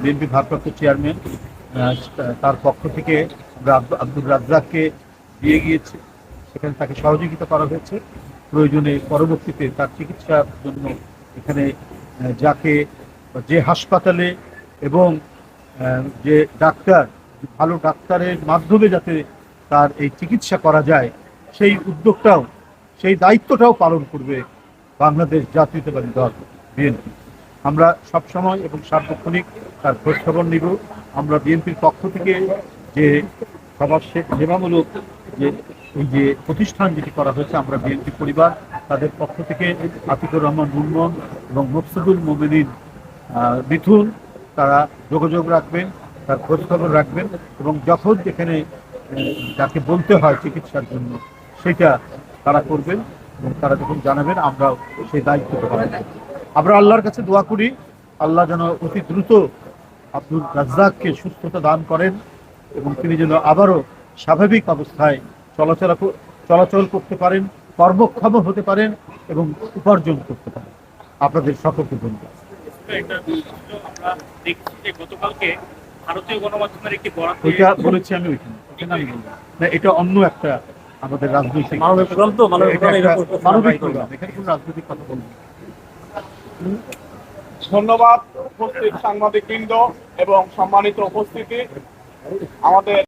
BNP ভারপ্রাপ্ত chairman তার পক্ষ থেকে আব্দুল রাজ্জাককে দিয়ে গিয়েছে। সেখানে তাকে সহযোগিতা করা হয়েছে। প্রয়োজনে পরবর্তীতে তার চিকিৎসার জন্য এখানে যাকে যে হাসপাতালে এবং যে ডাক্তার, ভালো ডাক্তারের মাধ্যমে যাতে তার এই চিকিৎসা করা যায়, সেই উদ্যোগটাও, সেই দায়িত্বটাও পালন করবে বাংলাদেশ জাতীয়তাবাদী দল, বিএনপি। আমরা সবসময় এবং সার্বক্ষণিক তার খোঁজখবর নিব আমরা বিএনপির পক্ষ থেকে যে সবার সেবামূলক যে এই যে প্রতিষ্ঠান যেটি করা হয়েছে, আমরা বিএনপি পরিবার তাদের পক্ষ থেকে আতিকুর রহমান মুনমন এবং মকসুদুল মোমিনিন মিথুন, তারা যোগাযোগ রাখবেন, তার খোঁজখবর রাখবেন এবং যখন যেখানে যাকে বলতে হয় চিকিৎসার জন্য, সেটা তারা করবেন এবং তারা যখন জানাবেন, আমরাও সেই দায়িত্ব পালন। আমরা আল্লাহর কাছে দোয়া করি আল্লাহ যেন অতি দ্রুত আব্দুল রাজ্জাককে সুস্থতা দান করেন এবং তিনি যেন আবারও স্বাভাবিক অবস্থায় চলাচল চলাচল করতে পারেন কর্মক্ষম হতে পারেন এবং উপার্জন করতে পারেন। আপনাদের সকলকে ধন্যবাদ। একটা বিষয় আমরা দেখছি যে গতকালকে ভারতীয় গণমাধ্যমের একটি বরাত ওইটা বলেছি আমি ওইখানে না এটা অন্য একটা আমাদের রাজনৈতিক মানবিক প্রোগ্রাম তো, মানবিক প্রোগ্রাম একটা এরকম- মানবিক প্রোগ্রাম এখানে কোনো রাজনৈতিক কথা বলব। ধন্যবাদ উপস্থিত সাংবাদিকবৃন্দ এবং সম্মানিত উপস্থিতি। আমাদের